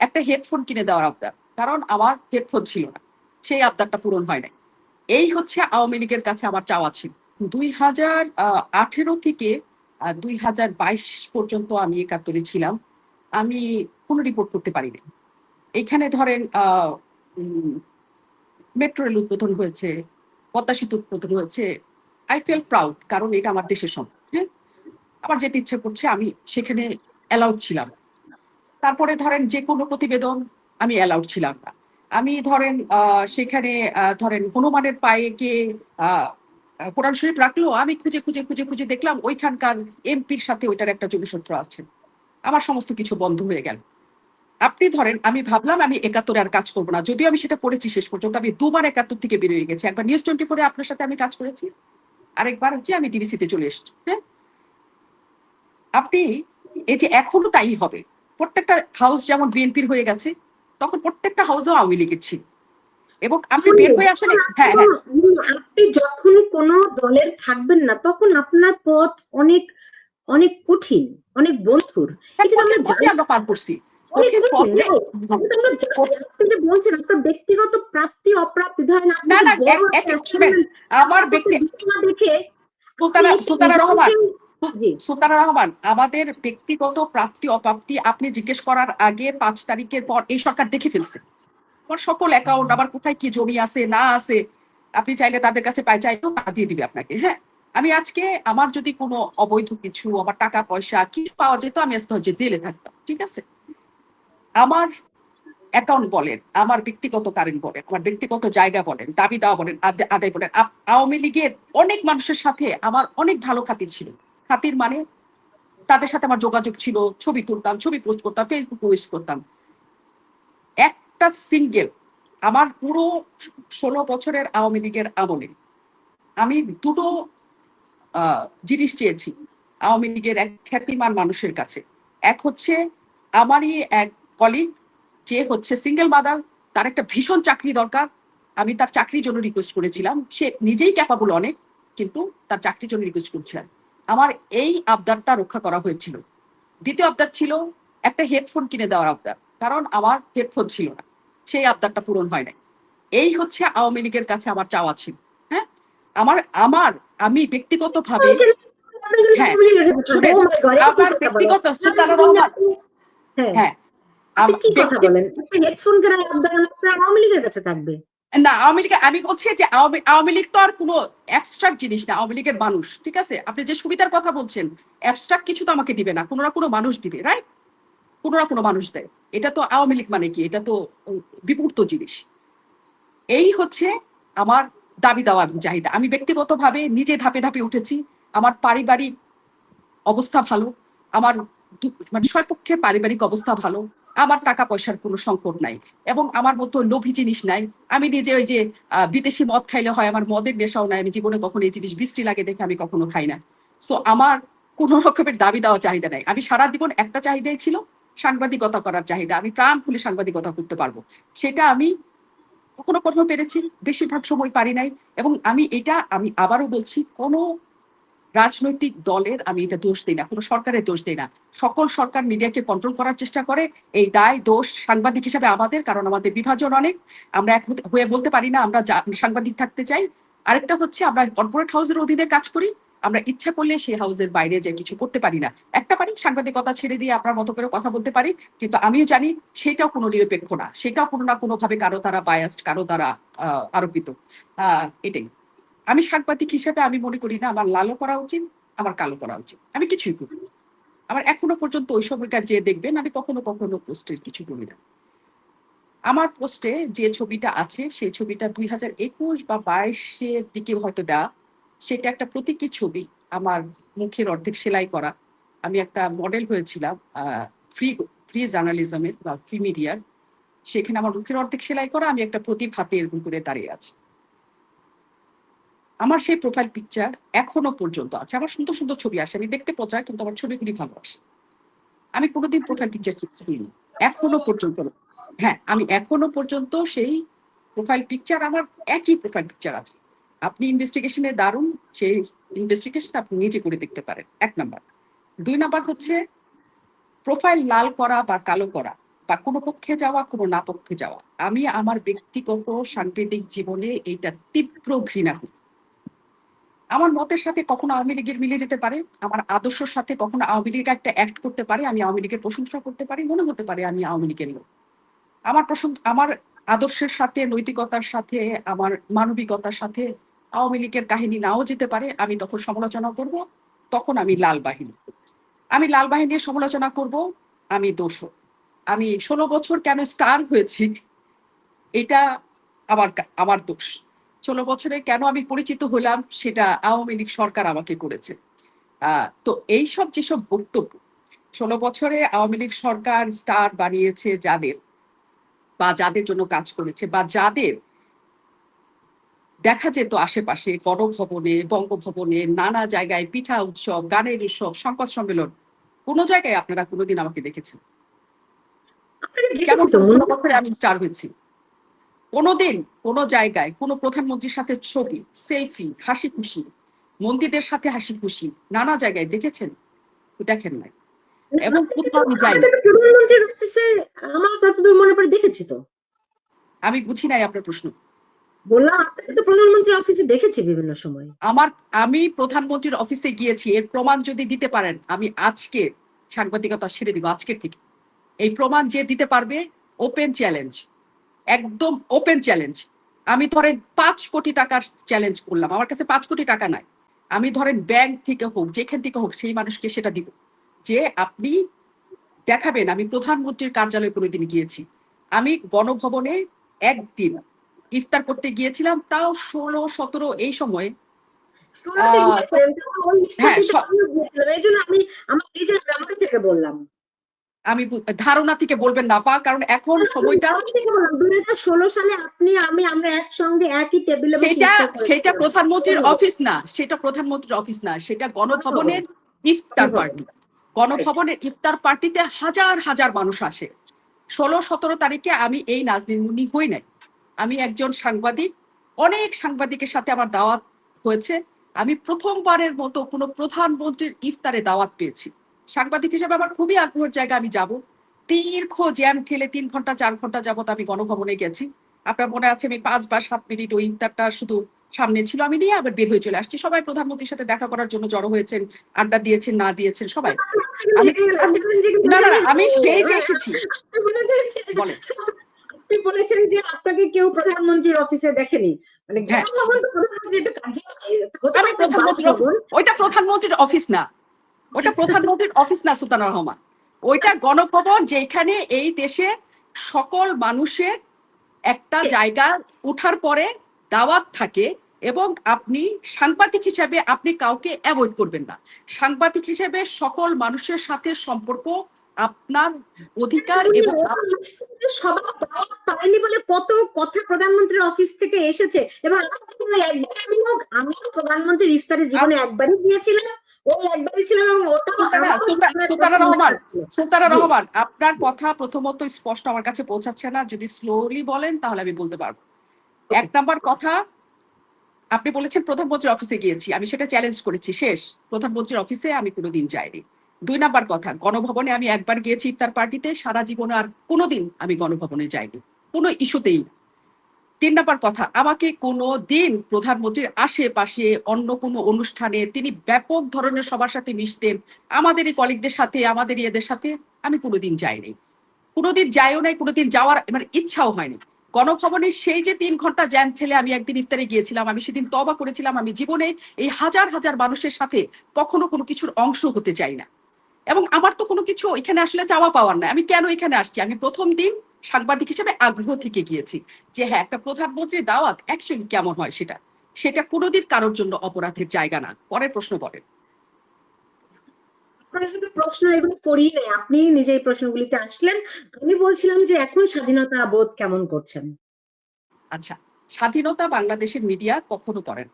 একটা হেডফোন কিনে দেওয়ার আবদার। কারণ আমার হেডফোন ছিল না। সেই আবদারটা পূরণ হয় নাই। এই হচ্ছে আওয়ামী লীগের কাছে আমার চাওয়া ছিল। দুই হাজার আঠেরো থেকে দুই হাজার বাইশ পর্যন্ত আমি একাত্তরে ছিলাম। আমি কোনো রিপোর্ট করতে পারিনি। এখানে ধরেন মেট্রো রেল উদ্বোধন হয়েছে, পদ্মা সেতু উদ্বোধন হয়েছে। আই ফিল প্রাউড কারণ এটা আমার দেশের সম্পদ হ্যাঁ? আমার যেতে ইচ্ছে করছে, আমি সেখানে অ্যালাউড ছিলাম। তারপরে ধরেন যে কোনো প্রতিবেদন আমি অ্যালাউড ছিলাম না। আমি ধরেন সেখানে ধরেন হনুমানের পায়ে গিয়ে কোরআন শরীফ রাখল আমি খুঁজে খুঁজে খুঁজে খুঁজে দেখলাম ওইখানকার এমপির সাথে ওইটার একটা যোগসূত্র আছে। আমার সমস্ত কিছু বন্ধ হয়ে গেল। আপনি ধরেন, আমি ভাবলাম আমি একাত্তরে আর কাজ করব না। যদিও আমি সেটা পড়েছি শেষ পর্যন্ত, আমি দুবার একাত্তর থেকে বেরিয়ে গেছি। একবার নিউজ টোয়েন্টি ফোরে আপনার সাথে আমি কাজ করেছি। আরেকবার হচ্ছে আমি ডিবিসিতে চলে এসেছি হ্যাঁ? আপনি, এই যে এখনও তাই হবে প্রত্যেকটা হাউস যেমন বিএনপির হয়ে গেছে তখন প্রত্যেকটা হাউসও আওয়ামী লীগের ছিল। এবং আপনি বের হয়ে আসলে হ্যাঁ হ্যাঁ আপনি যখন কোনো দলের থাকবেন না তখন আপনার পথ অনেক অনেক কঠিন অনেক বন্ধুর। আমরা পার করছি। বলছেন আপনার ব্যক্তিগত প্রাপ্তি অপ্রাপ্তি ধরেন আমার ব্যক্তি দেখে সুলতানা রহমান সুলতানা রহমান আমাদের ব্যক্তিগত প্রাপ্তি, অপ্রাপ্তি আপনি জিজ্ঞেস করার আগে পাঁচ তারিখের পর এই সরকার দেখে ফেলছে। আমার সকল অ্যাকাউন্ট আবার কোথায় কি জমি আছে, না আছে, আপনি চাইলে তাদের কাছে পাই চাইলেও তা দিয়ে দিবে আপনাকে হ্যাঁ? আমি আজকে আমার যদি কোনো অবৈধ কিছু, আমার টাকা, পয়সা কিছু পাওয়া যেত, আমি আজকে হচ্ছে জেলে থাকতাম, ঠিক আছে? আমার অ্যাকাউন্ট বলেন, আমার ব্যক্তিগত কারেন্ট বলেন, আমার ব্যক্তিগত জায়গা বলেন দাবি দেওয়া বলেন আদায় বলেন আওয়ামী লীগের অনেক মানুষের সাথে আমার অনেক ভালো খাতির ছিল। খাতির মানে তাদের সাথে আমার যোগাযোগ ছিল, ছবি তুলতাম, ছবি পোস্ট করতাম ফেসবুকে পোস্ট করতাম। একটা সিঙ্গেল আমার পুরো ষোলো বছরের আওয়ামী লীগের আমলে আমি দুটো জিনিস চেয়েছি আওয়ামী লীগের এক খ্যাতিমান মানুষের কাছে। এক হচ্ছে আমারই এক কলিগ যে হচ্ছে সিঙ্গেল মাদার তার একটা ভীষণ চাকরি দরকার। আমি তার চাকরির জন্য রিকোয়েস্ট করেছিলাম। সে নিজেই ক্যাপাবল অনেক, কিন্তু তার চাকরির জন্য রিকোয়েস্ট করছিলেন আমার এই আবদারটা রক্ষা করা হয়েছিল। দ্বিতীয় আবদার ছিল একটা হেডফোন কিনে দেওয়ার আবদার কারণ আমার হেডফোন ছিল না। সেই আবদারটা পূরণ হয় নাই। এই হচ্ছে আওয়ামী লীগের কাছে আমার চাওয়া ছিল হ্যাঁ? আমার আমার আমি ব্যক্তিগতভাবে হ্যাঁ, আমার ব্যক্তিগত হ্যাঁ হ্যাঁ হেডফোন কেনার আবদার আওয়ামী লীগের কাছে থাকবে। না আওয়ামী লীগ আমি বলছি যে আওয়ামী লীগ তো আর কোনো অ্যাবস্ট্রাক্ট জিনিস না আওয়ামী লীগের মানুষ ঠিক আছে? আপনি যে সুবিধার কথা বলছেন অ্যাবস্ট্রাক্ট কিছু তো আমাকে দিবে না কোনো না কোনো মানুষ দিবে রাইট কোনো না কোনো মানুষ দেয়। এটা তো আওয়ামী লীগ মানে কি? এটা তো উম, বিমূর্ত জিনিস। এই হচ্ছে আমার দাবি দাওয়া এবং চাহিদা। আমি ব্যক্তিগতভাবে নিজে ধাপে ধাপে উঠেছি আমার পারিবারিক অবস্থা ভালো আমার মানে সপক্ষে পারিবারিক অবস্থা ভালো আমার টাকা পয়সার কোনো সংকট নাই এবং আমার মতো লোভী জিনিস নাই। আমি নিজে ওই যে বিদেশি মদ খাইলে হয়, আমার মদের নেশাও নাই, আমি জীবনে কখনো এই জিনিস বৃষ্টি লাগে দেখে আমি কখনো খাই না। সো আমার কোনো রকমের দাবি দেওয়া চাহিদা নাই। আমি সারা জীবন একটা চাহিদাই ছিল, সাংবাদিকতা করার চাহিদা। আমি প্রাণ খুলে সাংবাদিকতা করতে পারব। সেটা আমি কখনো কখনো পেরেছি, বেশিরভাগ সময় পারি নাই এবং আমি এটা আমি আবারও বলছি, কোনো রাজনৈতিক দলের আমি এটা দোষ দিই না কোনো সরকারের দোষ দিই না। সকল সরকার মিডিয়াকে কন্ট্রোল করার চেষ্টা করে এই দায় দোষ সাংবাদিক হিসাবে আমাদের কারণ আমাদের বিভাজন অনেক। আমরা এক হয়ে বলতে পারি না আমরা সাংবাদিক থাকতে চাই। আরেকটা হচ্ছে আমরা কর্পোরেট হাউসের অধীনে কাজ করি আমরা ইচ্ছা করলে সেই হাউসের বাইরে যে কিছু করতে পারি না। একটা পারি সাংবাদিকতা ছেড়ে দিয়ে আপনার মতো করে কথা বলতে পারি কিন্তু আমিও জানি সেটাও কোনো নিরপেক্ষ না। সেটাও কোনো না কোনোভাবে কারও দ্বারা বায়াস্ট কারও দ্বারা আরোপিত। আহ, এটাই। আমি সাংবাদিক হিসেবে আমি মনে করি না, আমার লালও করা উচিত, আমার কালো করা উচিত। আমি কিছুই করি না। আমার এখনও পর্যন্ত ওই সময়কার যে দেখবেন, আমি কখনো কখনো পোস্টের কিছু বলি না। আমার পোস্টে যে ছবিটা আছে, সেই ছবিটা দুই হাজার একুশ বা বাইশের দিকে হয়তো দেওয়া সেটা একটা প্রতীকী ছবি, আমার মুখের অর্ধেক সেলাই করা। আমি একটা মডেল হয়েছিলাম ফ্রি ফ্রি জার্নালিজমের বা ফ্রি মিডিয়ার। সেখানে আমার মুখের অর্ধেক সেলাই করা, আমি একটা প্রতীপ হাতে এরকম করে দাঁড়িয়ে আছি। আমার সেই প্রোফাইল পিকচার এখনও পর্যন্ত আছে। আমার সুন্দর সুন্দর ছবি আসে। আমি দেখতে পচাই, কিন্তু আমার ছবিগুলি ভালো আসে। আমি কোনোদিন প্রোফাইল পিকচার চেঞ্জ করিনি। এখনও পর্যন্ত হ্যাঁ আমি এখনও পর্যন্ত সেই প্রোফাইল পিকচার আমার একই প্রোফাইল পিকচার আছে। আপনি ইনভেস্টিগেশনে দারুণ সেই ইনভেস্টিগেশন আপনি নিজে করে দেখতে পারেন। এক নাম্বার। দুই নাম্বার হচ্ছে প্রোফাইল লাল করা বা কালো করা বা কোনো পক্ষে যাওয়া, কোনো না পক্ষে যাওয়া। আমি আমার ব্যক্তিগত সাংবিধানিক জীবনে এইটা তীব্র ঘৃণা করি। আমার মতের সাথে কখনো আওয়ামী লীগের মিলে যেতে পারে, আমার আদর্শের সাথে কখনো আওয়ামী লীগ একটা অ্যাক্ট করতে পারে, আমি আওয়ামী লীগের প্রশংসা করতে পারি, মনে হতে পারে আমি আওয়ামী লীগের লোক। আমার প্রসঙ্গ আমার আদর্শের সাথে, নৈতিকতার সাথে, আমার মানবিকতার সাথে আওয়ামী লীগের কাহিনী নাও যেতে পারে, আমি তখন সমালোচনা করব, তখন আমি লাল বাহিনী। আমি লাল বাহিনীর সমালোচনা করব, আমি দোষ আমি ষোলো বছর কেন স্টার হয়েছি, এটা আমার আমার দোষ। ষোলো বছরে কেন আমি পরিচিত হলাম সেটা আওয়ামী লীগ সরকার আমাকে করেছে। তো এই সব যেসব বক্তব্য ষোলো বছরে আওয়ামী লীগ সরকার স্টার বানিয়েছে যাদের বা যাদের জন্য কাজ করেছে বা যাদের দেখা যেত আশেপাশে গণভবনে বঙ্গভবনে নানা জায়গায় পিঠা উৎসব গানের উৎসব সংবাদ সম্মেলন কোনো জায়গায় আপনারা কোনোদিন আমাকে দেখেছেন? কেমন বছরে আমি স্টার হয়েছি? কোনোদিন কোনো জায়গায় কোনো প্রধানমন্ত্রীর সাথে ছবি সেলফি হাসি খুশি মন্ত্রীদের সাথে হাসি খুশি নানা জায়গায় দেখেছেন? দেখেন নাই। এবং কোথাও আমি যাইনি। প্রধানমন্ত্রীর অফিসে আমার যতদূর মনে পড়ে দেখেছি তো। আমি বুঝি নাই আপনার প্রশ্ন। বললাম তো প্রধানমন্ত্রীর অফিসে দেখেছি বিভিন্ন সময়। আমার আমি প্রধানমন্ত্রীর অফিসে গিয়েছি এর প্রমাণ যদি দিতে পারেন আমি আজকে সাংবাদিকতা ছেড়ে দিব আজকের থেকে। এই প্রমাণ যে দিতে পারবে ওপেন চ্যালেঞ্জ একদম ওপেন চ্যালেঞ্জ আমি ধরেন পাঁচ কোটি টাকার চ্যালেঞ্জ করলাম আমার কাছে পাঁচ কোটি টাকা নাই। আমি ধরেন ব্যাংক থেকে হোক যেখান থেকে হোক সেই মানুষকে সেটা দিব। যে আপনি দেখাবেন আমি প্রধানমন্ত্রীর কার্যালয়ে কোনোদিন গিয়েছি। আমি গণভবনে একদিন ইফতার করতে গিয়েছিলাম তাও ষোলো সতেরো এই সময়ে। হ্যাঁ, আমি আমার নিজের গ্রামের থেকে বললাম। আমি ধারণা থেকে বলবেন না পা কারণ এখন সময়টা দুই ষোলো সালে আপনি আমি আমরা একসঙ্গে একই টেবিলে সেটা সেটা প্রধানমন্ত্রীর অফিস না সেটা প্রধানমন্ত্রীর অফিস না সেটা গণভবনের ইফতার পার্টি গণভবনের ইফতার পার্টিতে হাজার হাজার মানুষ আসে। ষোলো সতেরো তারিখে আমি এই নাজনীন মুনি হই নাই। আমি একজন সাংবাদিক অনেক সাংবাদিকের সাথে আমার দাওয়াত হয়েছে। আমি প্রথমবারের মতো কোনো প্রধানমন্ত্রীর ইফতারে দাওয়াত পেয়েছি। সাংবাদিক হিসেবে আমার খুবই আগ্রহের জায়গা আমি যাব। দীর্ঘ জ্যাম ঠেলে তিন ঘণ্টা চার ঘণ্টা যাবত আমি গণভবনে গেছি। আপনার মনে আছে আমি পাঁচ বা সাত মিনিট ওই ইন্টারটা শুধু সামনে ছিল আমি নিয়ে আবার বের হয়ে চলে আসছি। সবাই প্রধানমন্ত্রীর সাথে দেখা করার জন্য জড়ো হয়েছেন আড্ডা দিয়েছেন না দিয়েছেন সবাই। আমি- না না না, আমি সেই যে এসেছি। আপনি বলেছেন যে- বলে আপনি বলেছেন যে আপনাকে কেউ প্রধানমন্ত্রীর অফিসে দেখেনি। মানে হ্যাঁ। প্রধানমন্ত্রীর অফিস না। ওটা প্রধানমন্ত্রীর অফিস না, সুলতানা রহমান। ওইটা গণভবন যেখানে এই দেশে সকল মানুষের একটা জায়গা উঠার পরে দাওয়াত থাকে এবং আপনি সাংবাদিক হিসেবে আপনি কাউকে অ্যাভয়েড করবেন না। সাংবাদিক হিসেবে সকল মানুষের সাথে সম্পর্ক আপনার অধিকার এবং সবাই দাওয়াত পায়নি বলে কত কথা প্রধানমন্ত্রীর অফিস থেকে এসেছে। এবং আমি প্রধানমন্ত্রীর ইফতারে জীবনে একবারই গিয়েছিলাম আপনার কথা প্রথমত স্পষ্ট আমার কাছে পৌঁছাচ্ছে না। যদি স্লোলি বলেন তাহলে আমি বলতে পারব। এক নাম্বার কথা আপনি বলেছেন প্রধানমন্ত্রীর অফিসে গিয়েছি। আমি সেটা চ্যালেঞ্জ করেছি শেষ। প্রধানমন্ত্রীর অফিসে আমি কোনোদিন যাইনি। দুই নাম্বার কথা, গণভবনে আমি একবার গিয়েছি ইফতার পার্টিতে, সারা জীবনে আর কোনোদিন আমি গণভবনে যাইনি, কোনো ইস্যুতেই তিন নাম্বার কথা, আমাকে কোনো দিন প্রধানমন্ত্রীর আশেপাশে অন্য কোনো অনুষ্ঠানে তিনি ব্যাপক ধরনের সবার সাথে মিশতেন আমাদের এই কলিগদের সাথে আমাদের এদের সাথে আমি কোনোদিন যাইনি। কোনোদিন যাইও নাই, কোনোদিন যাওয়ার মানে ইচ্ছাও হয়নি। গণভবনে সেই যে তিন ঘণ্টা জ্যাম ফেলে আমি একদিন ইফতারে গিয়েছিলাম, আমি সেদিন তবা করেছিলাম, আমি জীবনে এই হাজার হাজার মানুষের সাথে কখনো কোনো কিছুর অংশ হতে চাই না। এবং আমার তো কোনো কিছু এখানে আসলে চাওয়া পাওয়ার না আমি কেন এখানে আসছি? আমি প্রথম দিন সাংবাদিক হিসেবে আগ্রহ থেকে গিয়েছি যে হ্যাঁ একটা প্রধানমন্ত্রীর দাওয়াত অ্যাকচুয়ালি কেমন হয় সেটা? সেটা কোনোদিন কারোর জন্য অপরাধের জায়গা না। পরের প্রশ্ন বলেন। প্রশ্ন এগুলো করি নাই আপনি নিজে এই প্রশ্নগুলিতে আসলেন। আমি বলছিলাম যে এখন স্বাধীনতা বোধ কেমন করছেন? আচ্ছা স্বাধীনতা বাংলাদেশের মিডিয়া কখনো করেন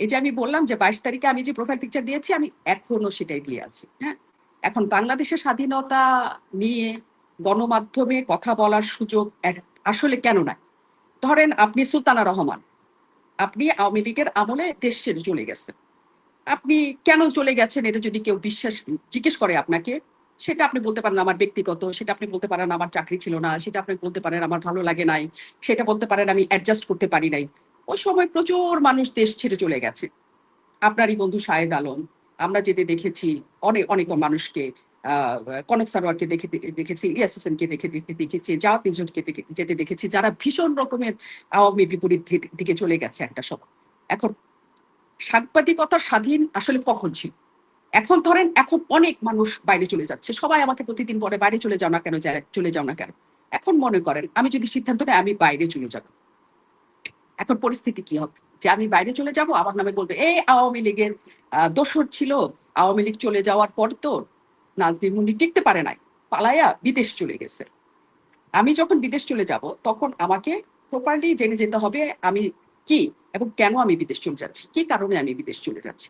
এই যে আমি বললাম যে বাইশ তারিখে আমি যে প্রোফাইল পিকচার দিয়েছি, আমি এখনও সেটাই দিয়ে আছি হ্যাঁ? এখন বাংলাদেশের স্বাধীনতা নিয়ে গণমাধ্যমে কথা বলার সুযোগ আসলে কেন নাই? ধরেন আপনি সুলতানা রহমান, আপনি আওয়ামী লীগের আমলে দেশ ছেড়ে চলে গেছেন। আপনি কেন চলে গেছেন এটা যদি কেউ বিশ্বাস জিজ্ঞেস করে আপনাকে, সেটা আপনি বলতে পারেন আমার ব্যক্তিগত, সেটা আপনি বলতে পারেন আমার চাকরি ছিল না, সেটা আপনি বলতে পারেন আমার ভালো লাগে নাই, সেটা বলতে পারেন আমি অ্যাডজাস্ট করতে পারি নাই। ওই সময় প্রচুর মানুষ দেশ ছেড়ে চলে গেছে। আপনারই বন্ধু শাহেদ আলম, আমরা যেতে দেখেছি অনেক অনেক মানুষকে কনক সারোয়ারকে দেখে, দেখেছি, ইলিয়াস হোসেনকে দেখে দেখে, দেখেছি যা তিনজনকে যেতে দেখেছি, যারা ভীষণ রকমের আওয়ামী বিপরীত দিকে চলে গেছে একটা সময়। এখন সাংবাদিকতা স্বাধীন আসলে কখন ছিল? এখন ধরেন, এখন অনেক মানুষ বাইরে চলে যাচ্ছে। সবাই আমাকে প্রতিদিন বলে, বাইরে চলে যাও না কেন চলে যাও না কেন? এখন মনে করেন, আমি যদি সিদ্ধান্ত নেই, আমি বাইরে চলে যাব। এখন পরিস্থিতি কি হবে? যে আমি বাইরে চলে যাব, আমার নামে বলবে, এই আওয়ামী লীগের দোসর ছিল, আওয়ামী লীগ চলে যাওয়ার পর তো নাজনীন মুন্নি টিকতে পারে নাই, পালায়া বিদেশ চলে গেছে। আমি যখন বিদেশ চলে যাব, তখন আমাকে প্রপারলি জেনে যেতে হবে, আমি কি এবং কেন আমি বিদেশ চলে যাচ্ছি, কি কারণে আমি বিদেশ চলে যাচ্ছি।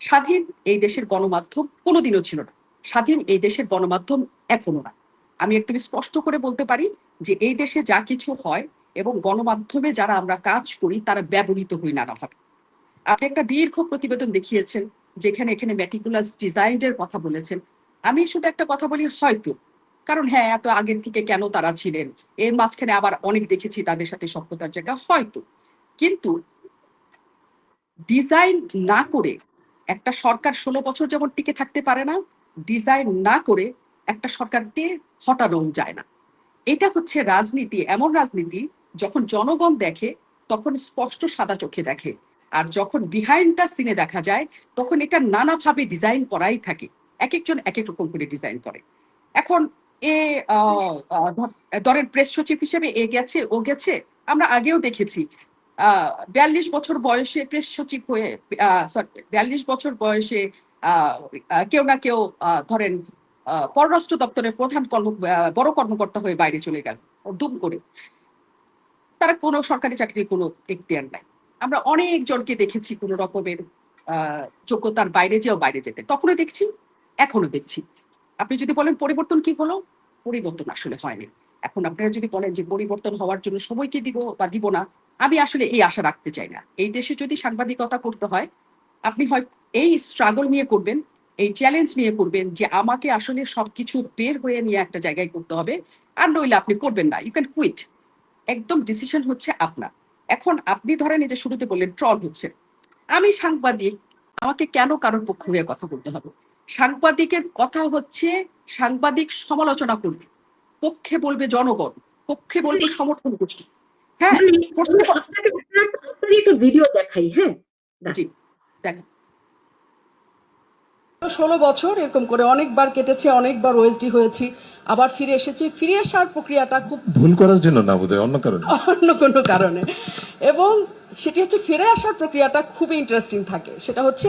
স্বাধীন এই দেশের গণমাধ্যম কোনোদিনও ছিল না। স্বাধীন এই দেশের গণমাধ্যম এখনও না। আমি একদম স্পষ্ট করে বলতে পারি যে এই দেশে যা কিছু হয় এবং গণমাধ্যমে যারা আমরা কাজ করি, তারা ব্যবহৃত হই নানাভাবে। আপনি একটা দীর্ঘ প্রতিবেদন দেখিয়েছেন, যেখানে, এখানে ম্যাটিকুলাস ডিজাইনের কথা বলেছেন। আমি শুধু একটা কথা বলি, হয়তো। কারণ হ্যাঁ এত আগের থেকে কেন তারা ছিলেন? এর মাঝখানে আবার অনেক দেখেছি তাদের সাথে সভ্যতার জায়গা, হয়তো। কিন্তু ডিজাইন না করে একটা সরকার ষোলো বছর যেমন টিকে থাকতে পারে না ডিজাইন না করে একটা সরকারকে হটানো যায় না। এটা হচ্ছে রাজনীতি, এমন রাজনীতি যখন জনগণ দেখে, তখন স্পষ্ট সাদা চোখে দেখে। আর যখন বিহাইন্ড দ্য সিনে দেখা যায়, তখন এটা নানাভাবে ডিজাইন করাই থাকে। এক একজন এক এক রকম করে ডিজাইন করে। এখন এ ধরেন প্রেস সচিব হিসেবে এ গেছে, ও গেছে, আমরা আগেও দেখেছি। আহ বিয়াল্লিশ বছর বয়সে প্রেস সচিব হয়ে সরি বিয়াল্লিশ বছর বয়সে কেউ না কেউ ধরেন পররাষ্ট্র দপ্তরের প্রধান কর্ম বড় কর্মকর্তা হয়ে বাইরে চলে গেল। দুম করে। তারা কোনো সরকারি চাকরির কোনো এখতিয়ার নাই। আমরা অনেক জনকে দেখেছি কোনো রকমের যোগ্যতার বাইরে যেও বাইরে যেতে। তখনও দেখছি এখনও দেখছি। আপনি যদি বলেন পরিবর্তন কি হলো? পরিবর্তন আসলে হয়নি। এখন আপনারা যদি বলেন যে পরিবর্তন হওয়ার জন্য সময় কি দিব বা দিব না, আমি আসলে এই আশা রাখতে চাই না। এই দেশে যদি সাংবাদিকতা করতে হয়, আপনি হয় এই স্ট্রাগল নিয়ে করবেন, এই চ্যালেঞ্জ নিয়ে করবেন যে আমাকে আসলে সবকিছু বের হয়ে নিয়ে একটা জায়গায় করতে হবে, আর নইলে আপনি করবেন না। ইউ ক্যান কুইট একদম ডিসিশন হচ্ছে আপনার। এখন আপনি ধরেন এই যে শুরুতে বললেন ট্রল হচ্ছে। আমি সাংবাদিক আমাকে কেন কারোর পক্ষ হয়ে কথা বলতে হবে? সাংবাদিকের কথা হচ্ছে সাংবাদিক সমালোচনা করবে। পক্ষে বলবে জনগণ পক্ষে বলবে সমর্থন গোষ্ঠী। হ্যাঁ মানে একটু ভিডিও দেখাই হ্যাঁ? জি দেখেন। ষোলো বছর এরকম করে অনেকবার কেটেছে অনেকবার ওএসডি হয়েছি আবার ফিরে এসেছি। ফিরে আসার প্রক্রিয়াটা খুব ভুল করার জন্য না বোধহয় অন্য কারণে? অন্য কোনো কারণে। এবং সেটি হচ্ছে ফিরে আসার প্রক্রিয়াটা খুবই ইন্টারেস্টিং থাকে। সেটা হচ্ছে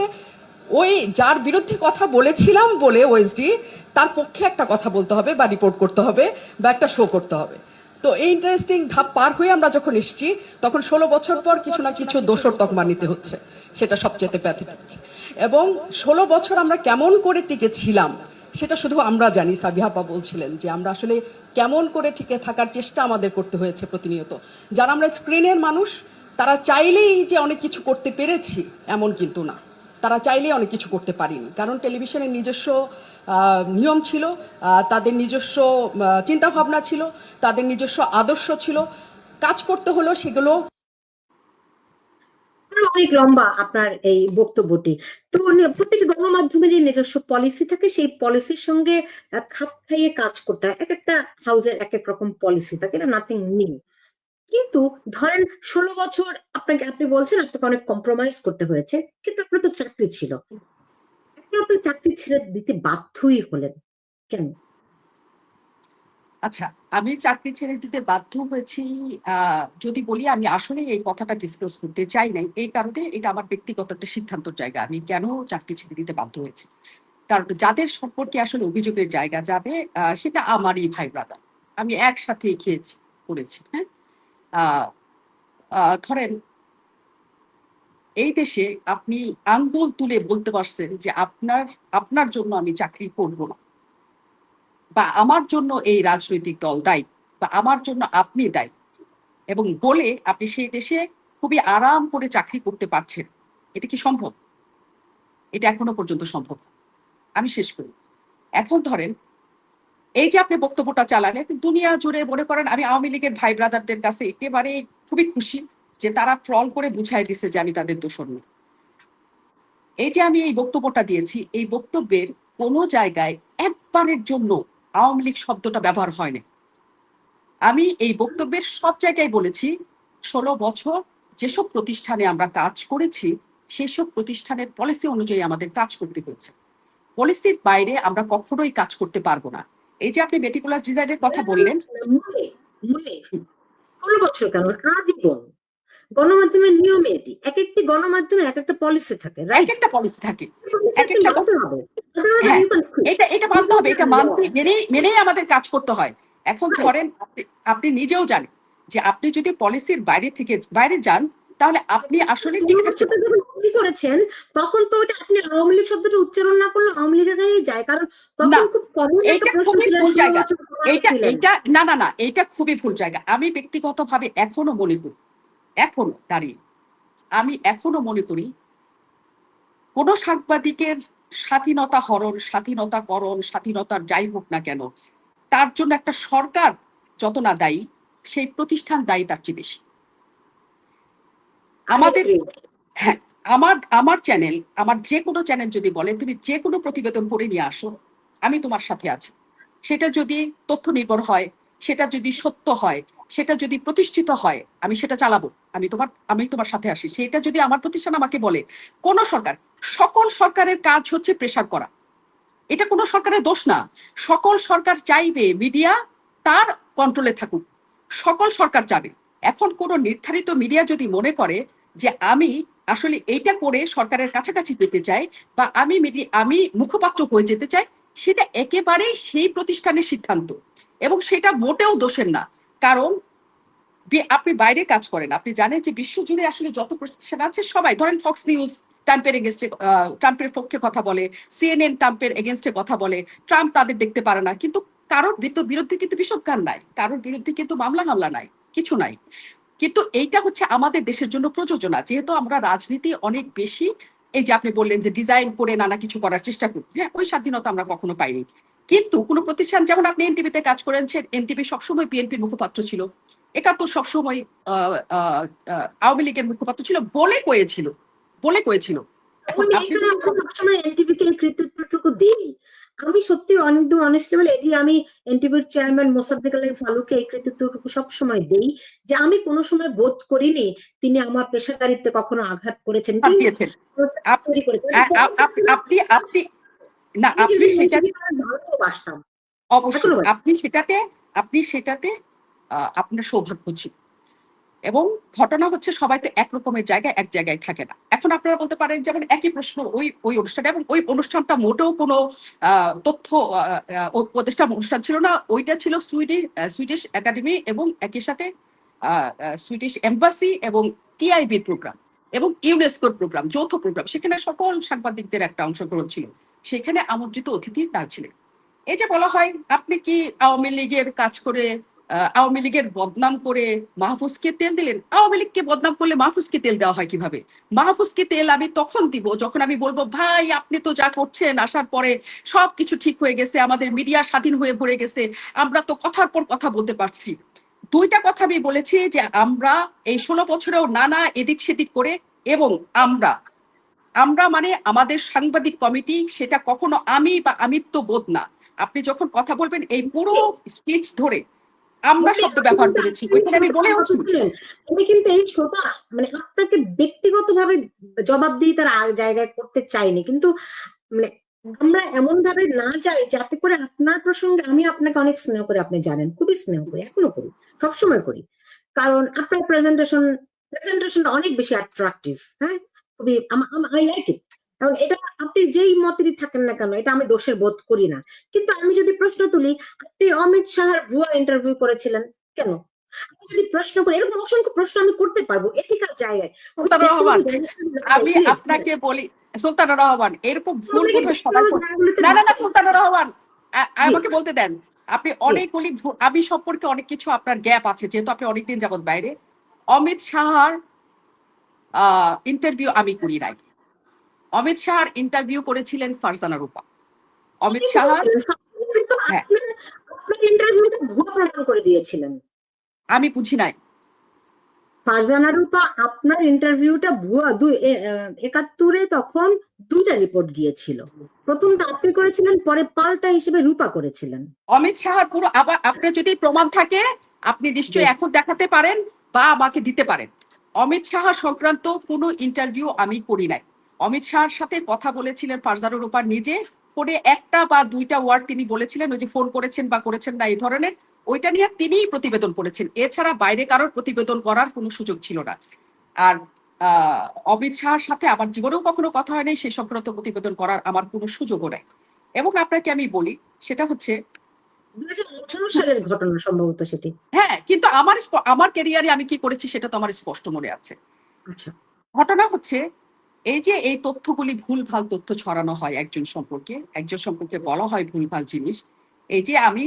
ওই যার বিরুদ্ধে কথা বলেছিলাম বলে ওএসডি তার পক্ষে একটা কথা বলতে হবে বা রিপোর্ট করতে হবে বা একটা শো করতে হবে। তো এই ইন্টারেস্টিং ধাপ পার হয়ে আমরা যখন এসেছি তখন ষোলো বছর পর কিছু না কিছু দোষর তকমা নিতে হচ্ছে। সেটা সবচেয়ে প্যাথেটিক এবং ষোলো বছর আমরা কেমন করে টিকে ছিলাম, সেটা শুধু আমরা জানি সাবিহাপা বলছিলেন যে আমরা আসলে কেমন করে টিকে থাকার চেষ্টা আমাদের করতে হয়েছে প্রতিনিয়ত। যারা আমরা স্ক্রিনের মানুষ, তারা চাইলেই যে অনেক কিছু করতে পেরেছি, এমন কিন্তু না। তারা চাইলেই অনেক কিছু করতে পারিনি। কারণ টেলিভিশনের নিজস্ব নিয়ম ছিল তাদের নিজস্ব চিন্তা ভাবনা ছিল, তাদের নিজস্ব আদর্শ ছিল। কাজ করতে হলো সেগুলো অনেক লম্বা আপনার এই বক্তব্যটি। তো প্রত্যেকটি গণমাধ্যমের নিজস্ব পলিসি থাকে, সেই পলিসির সঙ্গে খাপ খাইয়ে কাজ করতে হয়। এক একটা হাউজের এক এক রকম পলিসি থাকে, এটা নাথিং নিউ কিন্তু ধরেন ষোলো বছর আপনাকে, আপনি বলছেন আপনাকে অনেক কম্প্রোমাইজ করতে হয়েছে, কিন্তু আপনার তো চাকরি ছিল। এখন আপনি চাকরি ছেড়ে দিতে বাধ্যই হলেন। কেন? আচ্ছা আমি চাকরি ছেড়ে দিতে বাধ্য হয়েছি যদি বলি আমি আসলে এই কথাটা ডিসক্লোজ করতে চাই নাই, এই কারণে এটা আমার ব্যক্তিগত একটা সিদ্ধান্তর জায়গা। আমি কেন চাকরি ছেড়ে দিতে বাধ্য হয়েছি? কারণ যাদের সম্পর্কে আসলে অভিযোগের জায়গা যাবে সেটা আমারই ভাই ব্রাদার আমি একসাথেই খেয়েছি, করেছি হ্যাঁ? ধরেন এই দেশে আপনি আঙ্গুল তুলে বলতে পারছেন যে আপনার আপনার জন্য আমি চাকরি করব না। বা আমার জন্য এই রাজনৈতিক দল দায়ী, বা আমার জন্য আপনি দায়ী। এবং বলে আপনি সেই দেশে খুবই আরাম করে চাকরি করতে পারছেন। এটা কি সম্ভব? এটা এখনও পর্যন্ত সম্ভব আমি শেষ করি। এখন ধরেন, এই যে আপনি বক্তব্যটা চালালেন, দুনিয়া জুড়ে মনে করেন আমি আওয়ামী লীগের ভাই ব্রাদারদের কাছে একেবারে খুবই খুশি যে তারা ট্রল করে বুঝাই দিছে যে আমি তাদের দোষর নই। এই যে আমি এই বক্তব্যটা দিয়েছি, এই বক্তব্যের কোনো জায়গায় একবারের জন্য আওয়ামী লীগ শব্দটা ব্যবহার হয়নি। আমি এই বক্তব্যের সব জায়গায় বলেছি, ষোলো বছর যেসব প্রতিষ্ঠানে আমরা কাজ করেছি, সেসব প্রতিষ্ঠানের পলিসি অনুযায়ী আমাদের কাজ করতে হয়েছে। পলিসির বাইরে আমরা কখনোই কাজ করতে পারব না। এই যে আপনি মেটিকুলাস ডিজাইনের কথা বললেন। ষোলো বছর কেন? আজীবন গণমাধ্যমের নিয়ম এটি। এক একটি গণমাধ্যমের এক একটা পলিসি থাকে রাইট একটা পলিসি থাকে। এক একটা- হবে। Otherwise হ্যাঁ. এটা এটা মানতে হবে এটা মানতে মেনেই মেনেই আমাদের কাজ করতে হয়। এখন ধরেন আপনি- নিজেও জানেন যে আপনি যদি পলিসির বাইরে থেকে বাইরে যান তাহলে আপনি আসলে আপনি করেছেন তখন তো ওটা আপনি আওয়ামী লীগ শব্দটা উচ্চারণ না করলে আওয়ামী লীগের গায়ে যায়। কারণ তখন খুব কমন এইটা খুবই ভুল জায়গা। ছিলেন? এইটা না না না এইটা খুবই ভুল জায়গা। আমি ব্যক্তিগতভাবে এখনও মনে করি এখনও দাঁড়িয়ে। আমি এখনও মনে করি কোন সাংবাদিকের স্বাধীনতা হরণ স্বাধীনতা করণ স্বাধীনতার যাই হোক না কেন তার জন্য একটা সরকার যত না দায়ী সেই প্রতিষ্ঠান দায়ী তার চেয়ে বেশি। আমাদের হ্যাঁ আমার আমার চ্যানেল আমার যে কোনো চ্যানেল যদি বলে তুমি যে কোনো প্রতিবেদন করে নিয়ে আসো আমি তোমার সাথে আছি। সেটা যদি তথ্য নির্ভর হয় সেটা যদি সত্য হয় সেটা যদি প্রতিষ্ঠিত হয়, আমি সেটা চালাবো। আমি তোমার আমি তোমার সাথে আসি। সেটা যদি আমার প্রতিষ্ঠান আমাকে বলে, কোন সরকার, সকল সরকারের কাজ হচ্ছে প্রেসার করা। এটা কোনো সরকারের দোষ না। সকল সরকার চাইবে মিডিয়া তার কন্ট্রোলে থাকুক। সকল সরকার যাবে এখন কোন নির্ধারিত মিডিয়া যদি মনে করে যে আমি আসলে এইটা করে সরকারের কাছাকাছি যেতে চাই বা আমি আমি মুখপাত্র হয়ে যেতে চাই, সেটা একেবারেই সেই প্রতিষ্ঠানের সিদ্ধান্ত। এবং সেটা মোটেও দোষের না। কারণ আপনি বাইরে কাজ করেন। আপনি জানেন যে বিশ্বজুড়ে আসলে যত প্রতিষ্ঠান আছে, সবাই, ধরেন ফক্স নিউজ ট্রাম্পের এগেনস্টে ট্রাম্পের পক্ষে কথা বলে সিএনএন ট্রাম্পের এগেনস্টে কথা বলে ট্রাম্প তাদের দেখতে পারে না। কিন্তু কারোর বিরুদ্ধে কিন্তু বিষদগান নাই। কারোর বিরুদ্ধে কিন্তু মামলা হামলা নাই। কিছু নাই। কিন্তু এইটা হচ্ছে আমাদের দেশের জন্য প্রযোজনা। যেহেতু আমরা রাজনীতি অনেক বেশি, এই যে আপনি বললেন যে ডিজাইন করে নানা কিছু করার চেষ্টা করি। হ্যাঁ ওই স্বাধীনতা আমরা কখনো পাইনি। কিন্তু কোনো প্রতিষ্ঠান যেমন আপনি এনটিভিতে কাজ করেছেন এনটিভি সবসময় বিএনপির মুখপাত্র ছিল। একাত্তর সবসময় আওয়ামী লীগের মুখপাত্র ছিল বলে কয়েছিল বলে কয়েছিল। আমি কৃতিত্বটুকু দিই। সত্যি একদম অনেস্টলি বলে এটি আমি এনটিভির চেয়ারম্যান মোসাদ্দেক আলী ফালুকে এই কৃতিত্বটুকু সবসময় দেই যে আমি কোনো সময় বোধ করিনি তিনি আমার পেশাদারিত্বে কখনো আঘাত করেছেন। আপনি না আপনি সেটা ভালোবাসতাম অবশ্যই আপনি সেটাতে আপনি সেটাতে আপনার সৌভাগ্য ছিল। এবং ঘটনা হচ্ছে সবাই তো এক রকমের জায়গায় এক জায়গায় থাকে না। এখন আপনারা বলতে পারেন যেমন একই প্রশ্ন ওই ওই অনুষ্ঠানে এবং ওই অনুষ্ঠানটা মোটেও কোনো তথ্য উপদেষ্টা অনুষ্ঠান ছিল না। ওইটা ছিল সুইডিশ সুইডিশ একাডেমি এবং একই সাথে সুইডিশ এম্বাসি এবং টিআইবির প্রোগ্রাম এবং ইউনেস্কোর প্রোগ্রাম যৌথ প্রোগ্রাম। সেখানে সকল সাংবাদিকদের একটা অংশগ্রহণ ছিল। সেখানে আমন্ত্রিত অতিথি তার ছিলেন। এই যে বলা হয়, আপনি কি আওয়ামী লীগের কাজ করে আওয়ামী লীগের বদনাম করে মাহফুজকে তেল দিলেন? আওয়ামী লীগকে বদনাম করলে মাহফুজকে তেল দেওয়া হয় কীভাবে? মাহফুজকে তেল আমি তখন দিব, যখন আমি বলব, ভাই, আপনি তো যা করছেন, আসার পরে সবকিছু ঠিক হয়ে গেছে, আমাদের মিডিয়া স্বাধীন হয়ে ভরে গেছে, আমরা তো কথার পর কথা বলতে পারছি। দুইটা কথা আমি বলেছি যে আমরা এই ষোলো বছরেও নানা এদিক সেদিক করে এবং আমরা আমরা মানে আমাদের সাংবাদিক কমিটি সেটা কখনো আমি বা আমিত্ব বোধ না। আপনি যখন কথা বলবেন এই পুরো স্পিচ ধরে আমরা শব্দ ব্যবহার করেছি আমি শুনুন, আমি কিন্তু এই শোটা মানে আপনাকে ব্যক্তিগতভাবে জবাবদিহিতার আ- জায়গায় করতে চাইনি। কিন্তু মানে আমরা এমন ভাবে না যাই যাতে করে আপনার প্রসঙ্গে আমি আপনাকে অনেক স্নেহ করি আপনি জানেন খুবই স্নেহ করি এখনও করি সবসময় করি। কারণ আপনার প্রেজেন্টেশন প্রেজেন্টেশনটা অনেক বেশি অ্যাট্রাকটিভ হ্যাঁ? খুবই আই লাইক ইট কারণ এটা আপনি যেই মতেরই থাকেন না কেন এটা আমি দোষের বোধ করি না। কিন্তু আমি যদি প্রশ্ন তুলি আপনি অমিত শাহর ভুয়া ইন্টারভিউ করেছিলেন কেন? আমি যদি প্রশ্ন করি এরকম অসংখ্য প্রশ্ন আমি করতে পারব জায়গায়। আমি আপনাকে বলি সুলতানা রহমান এরকম ভুল বোধহয় সবাই না না না সুলতানা রহমান আমাকে বলতে দেন আপনি অনেকগুলি আমি সম্পর্কে অনেক কিছু আপনার গ্যাপ আছে যেহেতু আপনি অনেকদিন যাবত বাইরে। অমিত শাহর ইন্টারভিউ আমি করি নাই। অমিত শাহর ইন্টারভিউ করেছিলেন ফারজানা রূপা। অমিত শাহ হ্যাঁ। আমি বুঝি নাই। ফারজানা রূপা আপনার ইন্টারভিউটা ভুয়া দুই একাত্তরে তখন দুইটা রিপোর্ট গিয়েছিল। প্রথমটা আপনি করেছিলেন পরে পাল্টা হিসেবে রূপা করেছিলেন। অমিত শাহর পুরো আবার আপনার যদি প্রমাণ থাকে আপনি নিশ্চয়ই এখন দেখাতে পারেন বা আমাকে দিতে পারেন। অমিত শাহ সংক্রান্ত কোনো ইন্টারভিউ আমি করি নাই। অমিত শাহর সাথে কথা বলেছিলেন ফারজানুর রূপার নিজে ফোনে একটা বা দুইটা ওয়ার্ড তিনি বলেছিলেন ওই যে ফোন করেছেন বা করেছেন না এই ধরনের ওইটা নিয়ে তিনিই প্রতিবেদন করেছেন। এছাড়া বাইরে কারোর প্রতিবেদন করার কোনো সুযোগ ছিল না। আর অমিত শাহর সাথে আমার জীবনেও কখনো কথা হয়নি সেই সংক্রান্ত প্রতিবেদন করার আমার কোনো সুযোগও নেই। এবং আপনাকে আমি বলি সেটা হচ্ছে দুই সালের ঘটনা সম্ভবত সেটি। হ্যাঁ কিন্তু আমার আমার ক্যারিয়ারে আমি কি করেছি সেটা তো আমার স্পষ্ট মনে আছে। আচ্ছা। ঘটনা হচ্ছে এই যে এই তথ্যগুলি ভুলভাল তথ্য ছড়ানো হয় একজন সম্পর্কে একজন সম্পর্কে বলা হয় ভুলভাল জিনিস এই যে আমি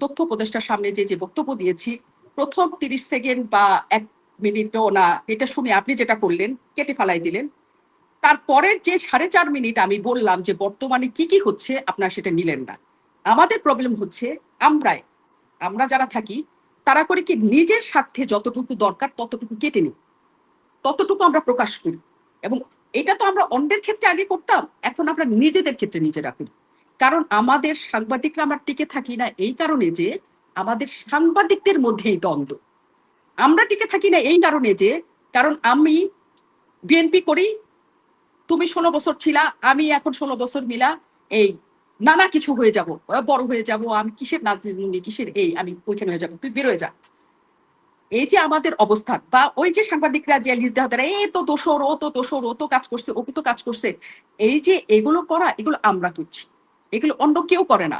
তথ্য উপদেষ্টার সামনে যে যে বক্তব্য দিয়েছি প্রথম তিরিশ সেকেন্ড বা এক মিনিটও না এটা শুনে আপনি যেটা করলেন কেটে ফেলাই দিলেন। তারপরের যে সাড়ে চার মিনিট আমি বললাম যে বর্তমানে কি কি হচ্ছে আপনার সেটা নিলেন না। আমাদের প্রবলেম হচ্ছে আমরাই আমরা যারা থাকি, তারা করে কি নিজের স্বার্থে যতটুকু দরকার ততটুকু কেটে নিই। ততটুকু আমরা প্রকাশ করি। এবং এটা তো আমরা অন্যের ক্ষেত্রে আগে করতাম, এখন আমরা নিজেদের ক্ষেত্রে নিজেরা করি। কারণ আমাদের সাংবাদিকরা আমরা টিকে থাকি না এই কারণে যে আমাদের সাংবাদিকদের মধ্যেই দ্বন্দ্ব। আমরা টিকে থাকি না এই কারণে যে, কারণ আমি বিএনপি করি, তুমি ষোলো বছর ছিলা, আমি এখন ষোলো বছর মিলা, এই নানা কিছু হয়ে যাব। বড় হয়ে যাব, আমি কিসের নাজনীতি কিসের এই, আমি ওইখানে হয়ে যাব, তুই বেরোয় যা। এই যে আমাদের অবস্থান, বা ওই যে সাংবাদিকরা যে লিস্ট দেওয়া তারা, এই তো দোষর, ও তো দোষর, ও তো কাজ করছে ও তো কাজ করছে। এই যে এগুলো করা, এগুলো আমরা করছি। এগুলো অন্য কেউ করে না।